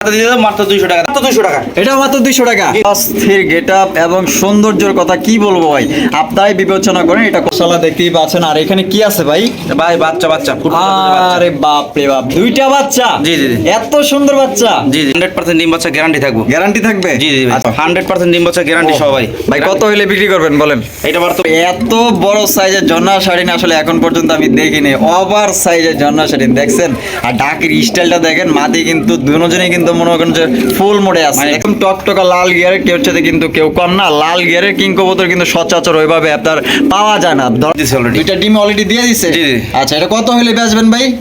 দিয়ে দেবো মাত্র দুইশো টাকা। মাত্র দুইশো টাকা। এটা মাত্র দুইশো টাকা। অস্থির গেট এবং সৌন্দর্যের কথা কি বলব ভাই? আপনারাই বিবেচনা করেন এটা কষালা দেখতেই পাচ্ছেন। আর এখানে কি আছে ভাই? ভাই বাচ্চা বাচ্চা আরে বাপ রে বাপ দুইটা বাচ্চা? জি, জি, জি। এত সুন্দর বাচ্চা। জি জি। হান্ড্রেড পার্সেন্ট ডিম বাচ্চা গ্যারান্টি থাকব। গ্যারান্টি থাকবে? জি জি। হান্ড্রেড পার্সেন্ট ডিম বাচ্চা গ্যারান্টি সবাই ভাই। কত হলে বিক্রি করবেন বলেন? এটা তো এত বড় সাইজের ঝর্ণা শাড়ি না আসলে এখন পর্যন্ত আমি দেখিনি। ওভার সাইজের ঝর্ণা শাড়ি দেখছেন? আর ঢাকের স্টাইলটা দেখেন মাটি কিন্তু দুজনেই কিন্তু মনে করেন যে ফুল মোড়ে আছে। মানে- একদম টকটকা লাল গিয়ারের কেউ সাথে কিন্তু কেউ কম না লাল গিয়ারের কিং কবুতর কিন্তু সচরাচর ওইভাবে আপনার পাওয়া যায় না। ধর- দিছে already। দুইটা ডিম অলরেডি দিয়ে দিছে? জি, জি। আচ্ছা এটা কত হলে বেচবেন ভাই?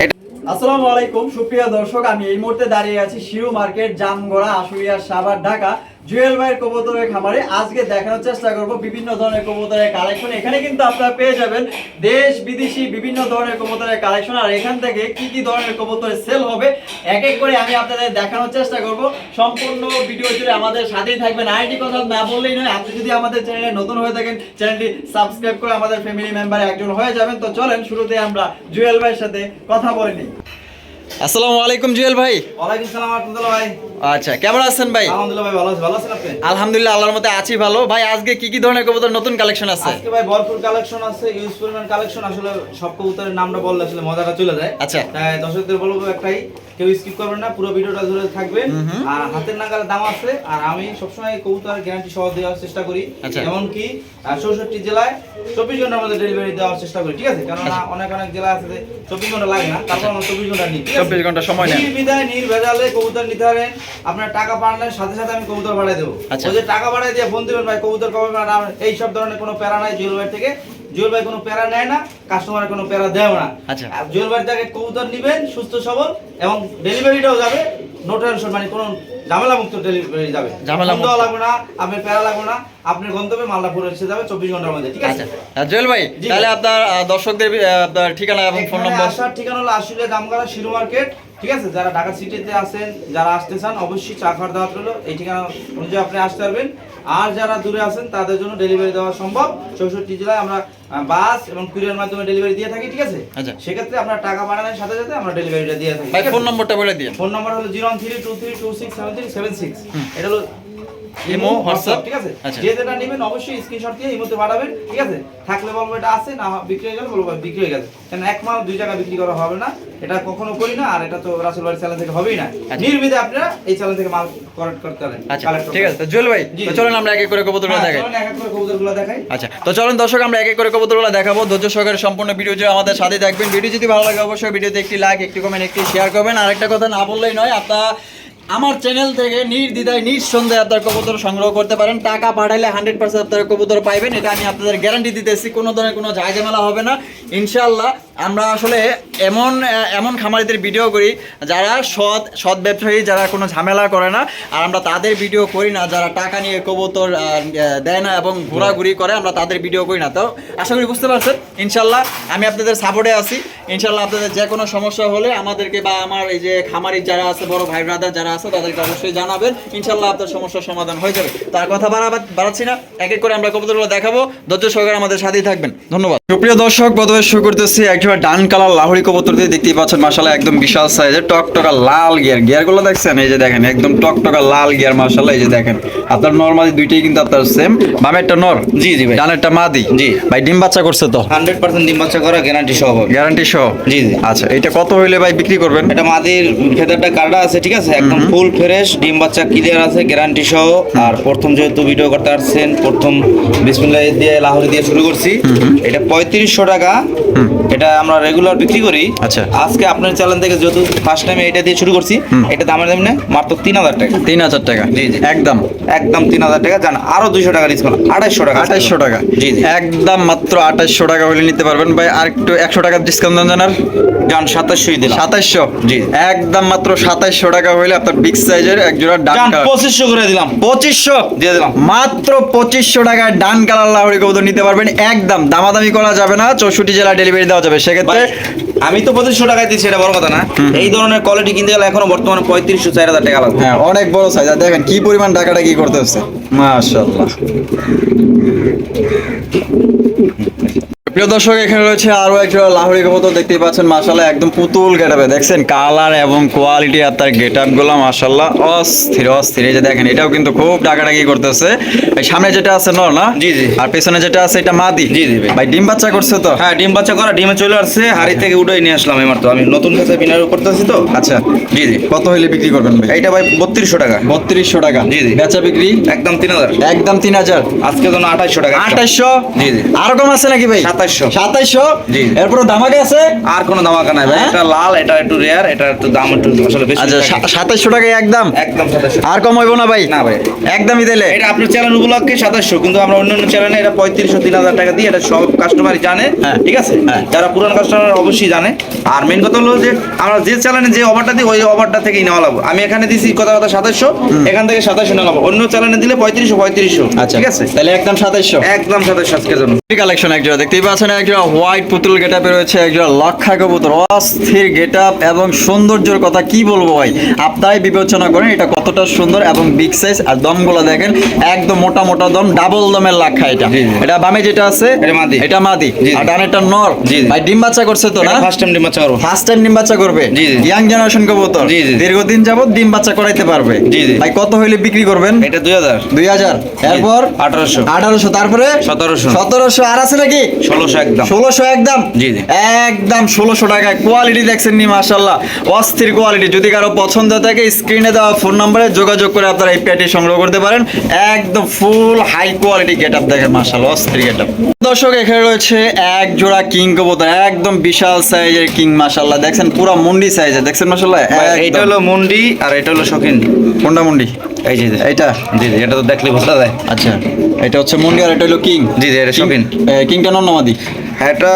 আসসালামু আলাইকুম সুপ্রিয় দর্শক আমি এই মুহূর্তে দাঁড়িয়ে আছি শিরু মার্কেট জামগড়া আশুলিয়া সাভার ঢাকা। জুয়েল ভাইয়ের কবুতরের খামারে আজকে দেখানোর চেষ্টা করব বিভিন্ন ধরনের কবুতরের কালেকশন এখানে কিন্তু আপনারা পেয়ে যাবেন দেশ, বিদেশি বিভিন্ন ধরনের কবুতরের কালেকশন আর এখান থেকে কি কি ধরনের কবুতরের সেল হবে, এক এক করে আমি আপনাদের দেখানোর চেষ্টা করব। সম্পূর্ণ ভিডিও জুড়ে আমাদের সাথেই থাকবেন। আইডি কথা না বললেই নয়, আপনি যদি আমাদের চ্যানেলে নতুন হয়ে থাকেন চ্যানেলটি সাবস্ক্রাইব করে আমাদের ফ্যামিলি মেম্বারে একজন হয়ে যাবেন। তো চলেন শুরুতে আমরা জুয়েল ভাইয়ের সাথে কথা বলে নিই। আসসালামু আলাইকুম জুয়েল ভাই। ওয়ালাইকুম সালাম আহমদুল্লাহ ভাই। আচ্ছা কেমন আছেন ভাই? আলহামদুলিল্লাহ ভাই ভালো আছি ভালো আছেন আপনি? আলহামদুলিল্লাহ আল্লাহর মতে আছি ভালো। ভাই আজকে কি কি ধরনের কবুতর নতুন কালেকশন আছে? আজকে ভাই ভরপুর কালেকশন আছে ইউজ পরিমাণ কালেকশন আসলে সব কবুতরের নামটা বললে আসলে মজাটা চলে যায়। আচ্ছা। তাই দর্শকদের বলব একটাই কেউ স্কিপ করবেন না পুরো ভিডিওটা ধরে থাকবে আর হাতের নাগালে দাম আছে আর আমি সবসময় কবুতর গ্যারান্টি সহ দেওয়ার চেষ্টা করি আচ্ছা। এমনকি চৌষট্টি জেলায় চব্বিশ ঘণ্টার মধ্যে ডেলিভারি দেওয়ার চেষ্টা করি ঠিক আছে কারণ আচ্ছা। অনেক অনেক জেলা আছে যে চব্বিশ ঘণ্টা লাগে না তারপর আমরা চব্বিশ ঘণ্টা নিই? 24 ঘণ্টা সময়। নির্বিধায় নির্ভেজালে কবুতর নিতে পারেন আপনার টাকা পাঠালেন সাথে সাথে আমি কবুতর বাড়াই দেবো আচ্ছা। ওই যে টাকা বাড়াই দিয়ে ফোন দিবেন ভাই কবুতর কবে এই সব ধরনের কোনো প্যারা নাই জুয়েল থেকে জুয়েল ভাই কোনো প্যারা নেয় না কাস্টমার কোনো প্যারা দেয় না। আচ্ছা। আর জুয়েল ভাই থেকে কবুতর নিবেন সুস্থ সবল এবং ডেলিভারিটাও যাবে নো টেনশন মানে কোনো ঝামেলা মুক্ত ডেলিভারি যাবে। ঝামেলা মুক্ত। লাগবে না আপনার প্যারা লাগবে না আপনার গন্তব্যে মালটা পরে এসে যাবে চব্বিশ ঘণ্টার মধ্যে ঠিক আছে? আচ্ছা। জুয়েল ভাই তাহলে আপনার দর্শকদের আপনার ঠিকানা এবং ফোন নম্বর আসার ঠিকানা হলো আশুলিয়া দামগাড়া শিরু মার্কেট ঠিক আছে? যারা ঢাকা সিটিতে আছেন যারা আসতে চান অবশ্যই চা খাওয়ার দাওয়াত হলো এই ঠিকানা অনুযায়ী আপনি আসতে পারবেন। আর যারা দূরে আছেন তাদের জন্য ডেলিভারি দেওয়া সম্ভব। চৌষট্টি জেলায় আমরা বাস এবং কুরিয়ার মাধ্যমে ডেলিভারি দিয়ে থাকি ঠিক আছে? আচ্ছা। সেক্ষেত্রে আপনার টাকা বাড়ানোর সাথে সাথে আমরা ডেলিভারিটা দিয়ে থাকি? ফোন নম্বরটা বলে দিন ফোন নম্বর হলো zero three two three two six seven three seven six. এটা হলো ইমো, হোয়াটসঅ্যাপ, ঠিক আছে? আচ্ছা। যে যেটা নেবেন অবশ্যই স্ক্রিনশট দিয়ে ইমোতে পাঠাবেন ঠিক আছে? থাকলে বলব এটা আছে না বিক্রি হয়ে গেলে বলব বিক্রি হয়ে গেছে। এক মাল দুই জায়গা বিক্রি করা হবে না এটা কখনো করি না আর এটা তো রাসেল বাড়ির চ্যানেল থেকে হবেই না। আচ্ছা। নির্বিধে আপনারা এই চ্যানেল থেকে মাল কালেক্ট করতে পারেন আচ্ছা ঠিক আছে। জুয়েল ভাই তো জি। আমরা এক এক করে কবুতরগুলো হ্যাঁ, দেখাই। চলুন এক এক করে কবুতরগুলো দেখাই। আচ্ছা তো চলেন দর্শক আমরা এক এক করে কবুতরগুলো দেখাবো। ধৈর্য সহকারে সম্পূর্ণ ভিডিও যে আমাদের সাথে দেখবেন। ভিডিও যদি ভালো লাগে অবশ্যই ভিডিওতে একটি লাইক একটি কমেন্ট একটি শেয়ার করবেন। আর একটা কথা না বললেই নয় আপনারা আমার চ্যানেল থেকে নির্দ্বিধায়, নিঃসন্দেহে আপনার কবুতর সংগ্রহ করতে পারেন। টাকা পাঠাইলে হান্ড্রেড পার্সেন্ট আপনার কবুতর পাইবেন, এটা আমি আপনাদের গ্যারান্টি দিতেছি, কোনো ধরনের কোনো জায়গা মেলা হবে না। ইনশাল্লাহ আমরা আসলে এমন এমন খামারিদের ভিডিও করি যারা সৎ সৎ ব্যবসায়ী, যারা কোনো ঝামেলা করে না। আর আমরা তাদের ভিডিও করি না, যারা টাকা নিয়ে কবুতর দেয় না এবং ঘোরাঘুরি করে, আমরা তাদের ভিডিও করি না। তো আশা করি বুঝতে পারছেন? ইনশাল্লাহ আমি আপনাদের সাপোর্টে আছি। ইনশাল্লাহ আপনাদের যে কোনো সমস্যা হলে আমাদেরকে বা আমার এই যে খামারি যারা আছে, বড় ভাই ব্রাদার যারা আছে, তাদেরকে অবশ্যই জানাবেন। ইনশাল্লাহ আপনার সমস্যার সমাধান হয়ে যাবে। তার কথা বাড়াবা- বাড়াচ্ছি না। এক এক করে আমরা কবুতরগুলো দেখাবো। ধৈর্য সহকারে আমাদের সাথেই থাকবেন। ধন্যবাদ। সুপ্রিয় দর্শক প্রথমে শুরু করতেছি। একেবারে ডান কালার লাহড়ি কবুতর দিয়ে দেখতেই পাচ্ছেন মাসাল্লাহ একদম বিশাল সাইজের টকটকা লাল গিয়ার গিয়ারগুলো দেখছেন? এই যে দেখেন একদম টকটকা লাল গিয়ার মাসাল্লাহ এই যে দেখেন। আপনার নর্মালি দুইটাই কিন্তু আপনার সেম বামেরটা নর? জি জি ভাই। ডানেরটা মাদি? জি। ভাই ডিম বাচ্চা করছে তো? হান্ড্রেড পার্সেন্ট ডিম বাচ্চা করা গ্যারান্টি সহ গ্যারান্টি সহ? জি জি। আচ্ছা এটা কত হইলে ভাই বিক্রি করবেন? এটা মাদির ফেদারটা কাটা আছে ঠিক আছে? একদম ফুল ফ্রেশ ডিম বাচ্চা ক্লিয়ার আছে গ্যারান্টি সহ। আর প্রথম যেহেতু ভিডিও করতে আসছেন প্রথম বিসমিল্লাহ দিয়ে লাহোরি দিয়ে শুরু করছি। এটা পঁয়ত্রিশশো টাকা। এটা আমরা রেগুলার বিক্রি করি। আচ্ছা। আজকে আপনার চ্যানেল থেকে যেহেতু ফার্স্ট টাইমে এটা দিয়ে শুরু করছি এটা দামের দাম না মাত্র তিন হাজার টাকা। তিন হাজার টাকা? জি, জি। একদম। একদম তিন হাজার টাকা। জান আরও দুইশো টাকা ডিসকাউন্ট আঠাইশশো টাকা। আঠাইশশো টাকা? জি জি। একদম মাত্র আঠাইশশো টাকা হলে নিতে পারবেন। ভাই আর একটু একশো টাকা ডিসকাউন্ট দেন জানার। জান সাতাশশোই দিলাম। সাতাইশশো জি। একদম মাত্র সাতাইশশো টাকা হইলে আপনার বিগ সাইজের এক জোড়া ডান পঁচিশশো করে দিলাম। পঁচিশশো? দিয়ে দিলাম। মাত্র পঁচিশশো টাকায় ডান কালার লাহড়ি কবুতর নিতে পারবেন। একদম দামাদামি করা যাবে না। চৌষট্টি জেলা ডেলিভারি দেওয়া যাবে। সেক্ষেত্রে আমি তো পঁচিশশো টাকায় দিচ্ছি এটা বড় কথা না। এই ধরনের কোয়ালিটি কিনতে গেলে এখনও বর্তমানে পঁয়ত্রিশশো চার হাজার টাকা লাগবে। হ্যাঁ অনেক বড় সাইজ আর দেখেন কি পরিমাণ টাকাটা কি করতে হচ্ছে। মাশাল্লাহ প্রিয় দর্শক এখানে রয়েছে আরও একটা লাহোরি কবুতর দেখতেই পাচ্ছেন মাশাল্লাহ একদম পুতুল গেটাবে। দেখছেন কালার এবং কোয়ালিটি আর তার গেট আপ মাশাল্লাহ অস্থির অস্থির। এই যে দেখেন এটাও কিন্তু খুব ডাকাডাকি করতেছে। এই সামনে যেটা আছে নর না? জি, জি। আর পেছনে যেটা আছে এটা মাদি? জি, জি, ভাই। ডিম বাচ্চা করছে তো? হ্যাঁ ডিম বাচ্চা করা ডিমে চলে আসছে হাড়ি থেকে উঠে নিয়ে আসলাম এবার তো আমি নতুন কাছে বিনার করতেছি তো। আচ্ছা। জি জি। কত হইলে বিক্রি করবেন ভাই? এইটা ভাই বত্রিশশো টাকা। বত্রিশশো টাকা। জি, জি। বেচা বিক্রি? একদম তিন হাজার। একদম তিন হাজার। আজকে জন্য আঠাইশশো টাকা। আঠাইশশো? জি, জি। আরও কম আছে নাকি ভাই? সাতাইশশো। এরপর দামাকে আছে? আর কোনো দামাকা নাই ভাই। হ্যাঁ? এটা লাল এটা একটু রেয়ার এটা একটু দাম একটু আসলে বেশি আচ্ছা। সাতাইশশো টাকা একদম? একদম সাতাইশশো। আর কম হইব না ভাই? না ভাই। একদমই দিলে এটা আপনার চ্যানেল উপলক্ষে কিন্তু আমরা অন্য অন্য চ্যানেলে এটা পঁয়ত্রিশশো তিন হাজার টাকা এটা সব কাস্টমারই জানে হ্যাঁ। ঠিক আছে? হ্যাঁ। যারা পুরান কাস্টমার অবশ্যই জানে। আর মেন কথা হলো যে আমরা যে চ্যানেলে যে অফারটা দিই ওই অফারটা থেকেই নেওয়া লাগবে। আমি এখানে দিছি কথা কথা সাতাশশো এখান থেকে সাতাশশো নেওয়া লাগবে। অন্য চ্যানেলে দিলে পঁয়ত্রিশশো পঁয়ত্রিশশো আচ্ছা। ঠিক আছে? তাহলে একদম সাতাইশশো। একদম সাতাশশো আজকের জন্য। কালেকশন একজোড়া দেখতেই পাচ্ছেন একজোড়া হোয়াইট পুতুল গেট আপে রয়েছে একজোড়া লক্ষা কবুতর। অস্থির গেট আপ এবং সৌন্দর্যের কথা কি বলব ভাই? আপনারাই বিবেচনা করেন এটা কতটা সুন্দর এবং বিগ সাইজ আর দমগুলো দেখেন একদম মোটা মোটা দম ডাবল দমের লাক্ষা এটা। এটা বামে যেটা আছে এটা মাদি। আর ডানেরটা নর। ভাই ডিম বাচ্চা করছে তো না? ফার্স্ট টাইম ডিম বাচ্চা করব। ফার্স্ট টাইম ডিম বাচ্চা করবে? জি, জি। ইয়াং জেনারেশন কবুতর। জি, জি। দীর্ঘদিন যাবত ডিম বাচ্চা করাইতে পারবে। জি, জি। ভাই কত হইলে বিক্রি করবেন? এটা দুই হাজার। দুই হাজার। এরপর? আঠারোশো। আঠারোশো। তারপরে? সতেরোশো। সতেরোশো। আর আছে নাকি? ষোলোশো একদম। ষোলোশো একদম? জি, জি। একদম ষোলোশো টাকায়। কোয়ালিটি দেখছেন নি মাসাল্লাহ অস্থির কোয়ালিটি যদি কারও পছন্দ থাকে স্ক্রিনে দেওয়া ফোন নম্বরে যোগাযোগ করে আপনারা এই প্যাটি সংগ্রহ করতে পারেন। একদম full high quality get up দেখেন মাসাল্লাহ অস্থির গেট আপ দর্শক এখানে রয়েছে এক জোড়া কিং কবুতর একদম বিশাল সাইজের কিং মাসাল্লাহ দেখছেন পুরো মুন্ডি সাইজের দেখছেন মাসাল্লাহ এইটা হলো মুন্ডি আর এটা হলো শখিন। কোনটা মুন্ডি? এই যে। এইটা? জি জি এটা তো দেখলে বোঝা যায়। আচ্ছা। এটা হচ্ছে মুন্ডি আর এটা হলো কিং। জি জি এটা শখিন। কিংটা নর নামাদি এটা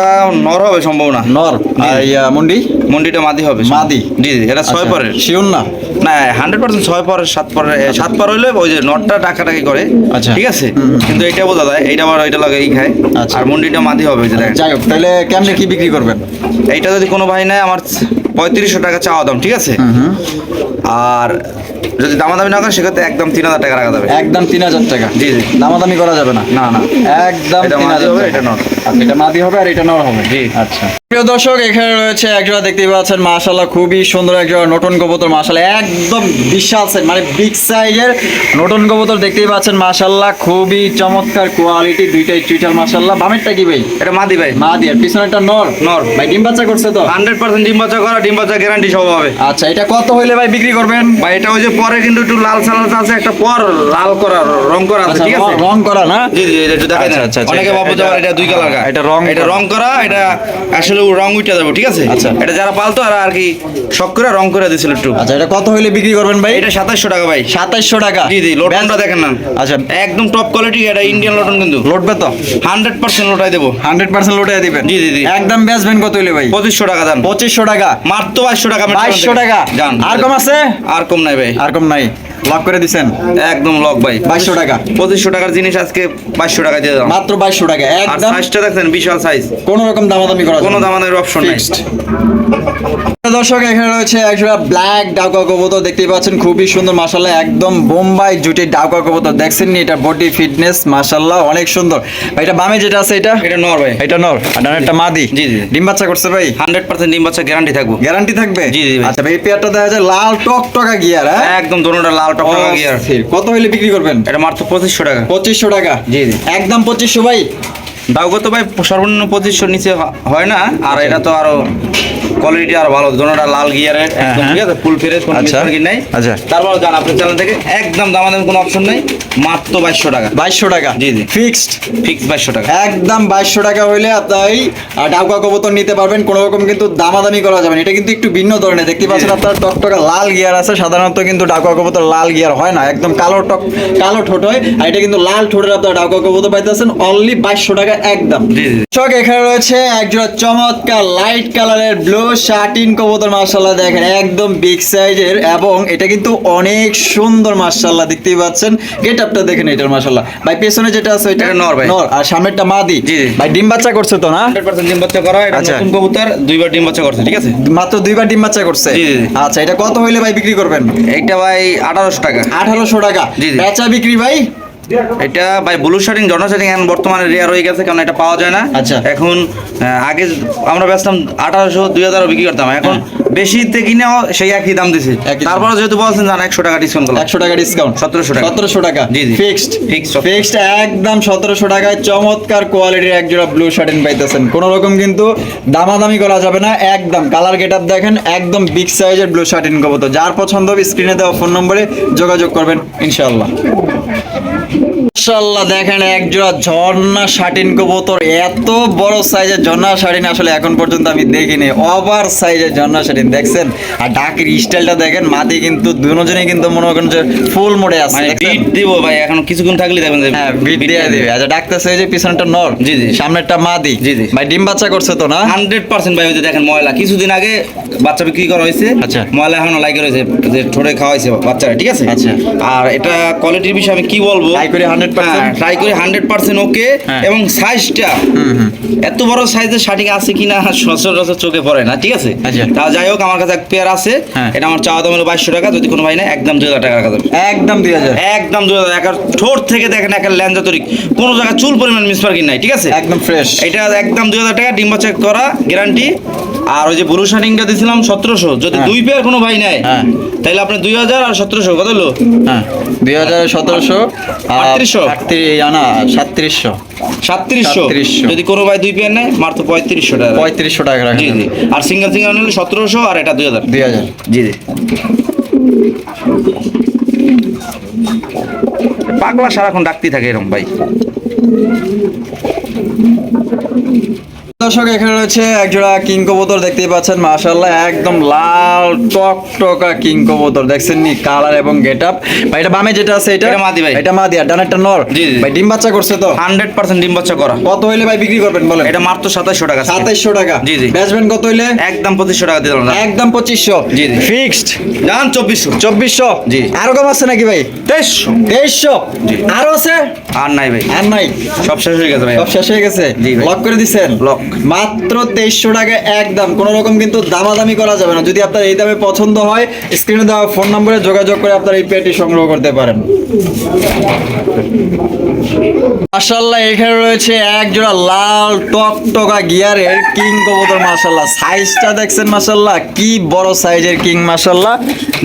নর হবে সম্ভব না নর আর মুন্ডি? মুন্ডিটা মাদি হবে মাদি? জি জি এটা ছয় পরের। শিওর না? না হান্ড্রেড পার্সেন্ট ছয় পরের সাত পরের সাত পর হইলে ওই যে নটটা টাকাটাকি করে। আচ্ছা। ঠিক আছে। কিন্তু এটা বোঝা যায় এইটা আবার ওইটা লাগে এই খায়। আচ্ছা। আর মুন্ডিটা মাদি হবে ওই যে দেখেন। যাই হোক তাহলে কেমনে কি বিক্রি করবেন? এইটা যদি কোনো ভাই নেয় আমার পঁয়ত্রিশশো টাকা চাওয়া দাম ঠিক আছে? আর যদি দামাদামি না করে সেক্ষেত্রে একদম তিন হাজার টাকা রাখা যাবে। একদম তিন হাজার টাকা। জি, জি। দামাদামি করা যাবে না। না না। একদম তিন হাজার এটা নর। আচ্ছা, এটা মাদি হবে আর এটা নর হবে। জি। আচ্ছা। প্রিয় দর্শক এখানে রয়েছে একজোড়া দেখতেই পাচ্ছেন মাশাল্লাহ খুবই সুন্দর একজোড়া নতুন কবুতর মাশাল্লাহ একদম বিশাল সাইজ মানে বিগ সাইজের নতুন কবুতর দেখতেই পাচ্ছেন মাশাল্লাহ খুবই চমৎকার কোয়ালিটি দুইটাই চুইটাল মাশাল্লাহ বামেরটা কি ভাই? এটা মাদি ভাই। মাদি আর পিছনেরটা নর। নর। ভাই ডিম বাচ্চা করছে তো? হান্ড্রেড পার্সেন্ট ডিম বাচ্চা করা ডিম বাচ্চা গ্যারান্টি সব হবে। আচ্ছা এটা কত হইলে ভাই বিক্রি করবেন? ভাই এটা ওই যে পরে কিন্তু একটু লাল সালাল আছে একটা পর লাল করা রং করা আছে আচ্ছা, ঠিক আছে? রং- করা না? জি জি এটা একটু দেখাই আচ্ছা। আচ্ছা, আচ্ছা। অনেকে ভাবো যে এটা- দুই কালার এটা রং এটা রং করা এটা আসলে রং উঠে যাবে ঠিক আছে? আচ্ছা। এটা যারা পালতো আর আর কি শখ করে রং করে দিছিল একটু। আচ্ছা এটা কত হইলে বিক্রি করবেন ভাই? এটা সাতাশশো টাকা ভাই। সাতাইশশো টাকা। জি জি লোটনটা দেখেন না। আচ্ছা। একদম টপ কোয়ালিটি এটা ইন্ডিয়ান লোটন কিন্তু। লোটবে তো? হান্ড্রেড পার্সেন্ট লোটাই দেবো। হান্ড্রেড পার্সেন্ট লোটে দিবেন? জি, জি, জি। একদম বেচবেন কত হইলে ভাই? পঁচিশশো টাকা দাম। পঁচিশশো টাকা। মাত্র বাইশশো টাকা। বাইশশো টাকা। আর কম আছে? আর কম নাই ভাই। আর কম নাই। লক করে দিছেন? একদম লক ভাই। বাইশশো টাকা। পঁচিশশো টাকার জিনিস আজকে বাইশশো টাকা দিয়ে দাম মাত্র বাইশশো টাকা। একদম সাইজটা দেখছেন বিশাল সাইজ কোন রকম দামাদামি করা কোনো অপশন নাই। দর্শক এখানে রয়েছে একজোড়া ব্ল্যাক ডাউকা কবুতর দেখতেই পাচ্ছেন খুবই সুন্দর মাসাল্লাহ একদম বোম্বাই জুটি ডাউকা কবুতর। দেখছেন নি এটা বডি ফিটনেস মাসাল্লাহ অনেক সুন্দর। এটা বামে যেটা আছে এটা? এটা নর ভাই। এটা নর। আর ডানেরটা মাদি। জি, জি। ডিম বাচ্চা করছে ভাই? হান্ড্রেড পার্সেন্ট ডিম বাচ্চা গ্যারান্টি থাকব। গ্যারান্টি থাকবে? জি, জি আচ্ছা ভাই এই পেয়ারটা দেখা যায় লাল টক টকা গিয়ার হ্যাঁ? একদম দোনোটা লাল গিয়ার কত হলে বিক্রি করবেন? এটা মাত্র পঁচিশশো টাকা। পঁচিশশো টাকা। জি, জি। একদম পঁচিশশো ভাই? দাও তো ভাই সর্বনিম্ন পঁচিশশোর নিচে হয় না? আর এটা তো আরও কোয়ালিটি আর ভালো দোনোটা লাল গিয়ারের একদম হ্যাঁ। ঠিক আছে? ফুল ফ্রেশ কোনো আচ্ছা। মিসমার্কিং নাই। আচ্ছা। তারপর জান আপনার চ্যানেল থেকে একদম দাম দামাদাম কোনো অপশন নাই মাত্র বাইশশো টাকা। বাইশশো টাকা? জি, জি। ফিক্সড ফিক্স বাইশশো টাকা। একদম বাইশশো টাকা হইলে আহ, ডাউকা কবুতর নিতে পারবেন কোনো রকম কিন্তু দামাদামি করা যাবে না। এটা কিন্তু একটু ভিন্ন ধরনের দেখতে পাচ্ছেন আপনার টকটকা লাল গিয়ার আছে সাধারণত কিন্তু ডাউকা কবুতর লাল গিয়ার হয় না একদম কালো টক কালো ঠোঁট হয়। আর এটা কিন্তু লাল ঠোঁটের আপনার ডাউকা কবুতর পাইতেছেন অনলি বাইশশো টাকা একদম জি, জি। চক এখানে রয়েছে একজোড়া চমৎকার লাইট কালারের ব্লু শার্টিন কবুতর মার্শাল্লাহ দেখেন একদম বিগ সাইজের এবং এটা কিন্তু অনেক সুন্দর মার্শাল্লাহ দেখতেই পাচ্ছেন গেট আপটা দেখেন এটার মার্শাল্লাহ ভাই পেছনে যেটা আছে এটা নর ভাই। নর আর সামনেরটা মাদি জি, জি। ভাই ডিম বাচ্চা করছে তো না ডিম বাচ্চা করা এটা আচ্ছা। নতুন কবুতর দুইবার ডিম বাচ্চা করছে ঠিক আছে মাত্র দুইবার ডিম বাচ্চা করছে। আচ্ছা এটা কত হইলে ভাই বিক্রি করবেন এইটা ভাই আঠারোশো টাকা আঠারোশো টাকা জি, জি। বেচা বিক্রি ভাই এটা ভাই ব্লু শার্টিং জর্না শার্টিং এখন বর্তমানে রেয়ার হয়ে গেছে কারণ এটা পাওয়া যায় না। আচ্ছা। এখন আগে আমরা বেচতাম আঠারোশো দুই হাজারও বিক্রি করতাম এখন বেশিতে কিনেও সেই একই দাম দিছে। হ্যাঁ। তারপরে যেহেতু বলছেন জান একশো টাকা ডিসকাউন্ট করলাম। একশো টাকা ডিসকাউন্ট 1700 টাকা। সতেরোশো টাকা। জি, জি। ফিক্সড Fixed, ফিক্সড একদম সতেরোশো টাকায় চমৎকার কোয়ালিটির এক জোড়া ব্লু শার্টিন পাইতেছেন। কোনো রকম কিন্তু দামাদামি করা যাবে না একদম। কালার গেট আপ দেখেন একদম বিগ সাইজের ব্লু শার্টিন কবুতর। যার পছন্দ হবে স্ক্রিনে দেওয়া ফোন নম্বরে যোগাযোগ করবেন ইনশাআল্লাহ। মাশাআল্লাহ দেখেন এক জোড়া ঝর্ণা শাটিন কবুতর এত বড় সাইজের ঝর্ণা শাটিন আসলে এখন পর্যন্ত আমি দেখিনি। ওভার সাইজের ঝর্ণা শাটিন দেখছেন? আর ডাকের স্টাইলটা দেখেন মাটি কিন্তু দুজনেই কিন্তু মনে করেন যে ফুল মোড়ে আছে মানে বিট দিব ভাই এখন কিছুক্ষণ থাকলে দেখবেন হ্যাঁ বিট দিয়ে দিবে। আচ্ছা ডাকতেছে এই যে পিছনটা নর জি, জি। সামনেরটা মাদি। জি, জি। ভাই ডিম বাচ্চা করছে তো না? হান্ড্রেড পার্সেন্ট ভাই ওই যে দেখেন ময়লা। কিছুদিন আগে বাচ্চা বিক্রি করা হয়েছে। আচ্ছা। ময়লা এখনও লাগে রয়েছে যে ঠোঁটে খাওয়াইছে বাচ্চারা ঠিক আছে? আচ্ছা। আর এটা কোয়ালিটির বিষয়ে আমি কি বলব? করি 100% ট্রাই করে হান্ড্রেড পার্সেন্ট ওকে হ্যাঁ। এবং সাইজটা এত বড় সাইজের শাটিং আছে কিনা সচরাচর চোখে পড়ে না ঠিক আছে? আচ্ছা। তা যাই হোক আমার কাছে এক পেয়ার আছে। হ্যাঁ। এটা আমার চাওয়া দাম হলো বাইশশো টাকা যদি কোনো ভাই না একদম দুই হাজার টাকা রাখা যাবে একদম দুই হাজার। একদম দুই হাজার। একার ঠোঁট থেকে দেখেন একার ল্যাঞ্জা তরিক কোনো জায়গায় চুল পরিমাণ মিসমার্কিং নাই ঠিক আছে? একদম ফ্রেশ এটা একদম দুই হাজার টাকা ডিম্বা চেক করা গ্যারান্টি আর ওই যে বুরু শার্টিংটা দিয়েছিলাম সতেরোশো যদি হ্যাঁ। দুই পেয়ার কোনো ভাই নেয় হ্যাঁ। তাহলে আপনি দুই হাজার আর সতেরোশো কত হলো? হ্যাঁ দুই হাজার সতেরোশো আটত্রিশশো? আটত্রিশ না সাতত্রিশশো। সাতত্রিশশো। 3700 যদি কোনো ভাই দুই পেয়ার নেয় মাত্র পঁয়ত্রিশশো টাকা পঁয়ত্রিশশো টাকা জি জি। আর সিঙ্গেল সিঙ্গেল নিলে সতেরোশো আর এটা দুই হাজার। দুই হাজার। জি জি। পাগলা সারাক্ষণ ডাকতেই থাকে এরকম ভাই। দর্শক এখানে রয়েছে একজোড়া কিং কবুতর দেখতেই পাচ্ছেন মাশাআল্লাহ একদম লাল টকটকা কিং কবুতর। দেখছেন নি কালার এবং গেট আপ ভাই এটা বামে যেটা আছে এটা? মাদি ভাই। এটা মাদি আর ডানেরটা নর। ভাই ডিম বাচ্চা করছে তো? হান্ড্রেড পার্সেন্ট ডিম বাচ্চা করা। কত হইলে ভাই বিক্রি করবেন বলেন? এটা মাত্র সাতাশশো টাকা আজকে। সাতাইশশো টাকা। জি, জি। বেচবেন কত হইলে? একদম পঁচিশশো টাকা দিলাম। না একদম পঁচিশশো। জি, জি। ফিক্সড? জান চব্বিশশো। চব্বিশশো? জি। আরও কম আছে নাকি ভাই? তেইশশো। তেইশশো? জি। আরও আছে? আর নাই ভাই। আর নাই। সব শেষ হয়ে গেছে ভাই। সব শেষ হয়ে গেছে? জি ভাই। লক করে দিছেন? লক। মাত্র তেইশশো টাকা একদম। কোনো রকম কিন্তু দামাদামি করা যাবে না। যদি আপনার এই দামে পছন্দ হয় স্ক্রিনে দেওয়া ফোন নম্বরে যোগাযোগ করে আপনার এই পেটি সংগ্রহ করতে পারেন। মাশাল্লাহ এখানে রয়েছে এক জোড়া লাল টকটকা গিয়ারের কিং কবুতর মাশাল্লাহ সাইজটা দেখছেন মাশাল্লাহ কি বড় সাইজের কিং মাশাল্লাহ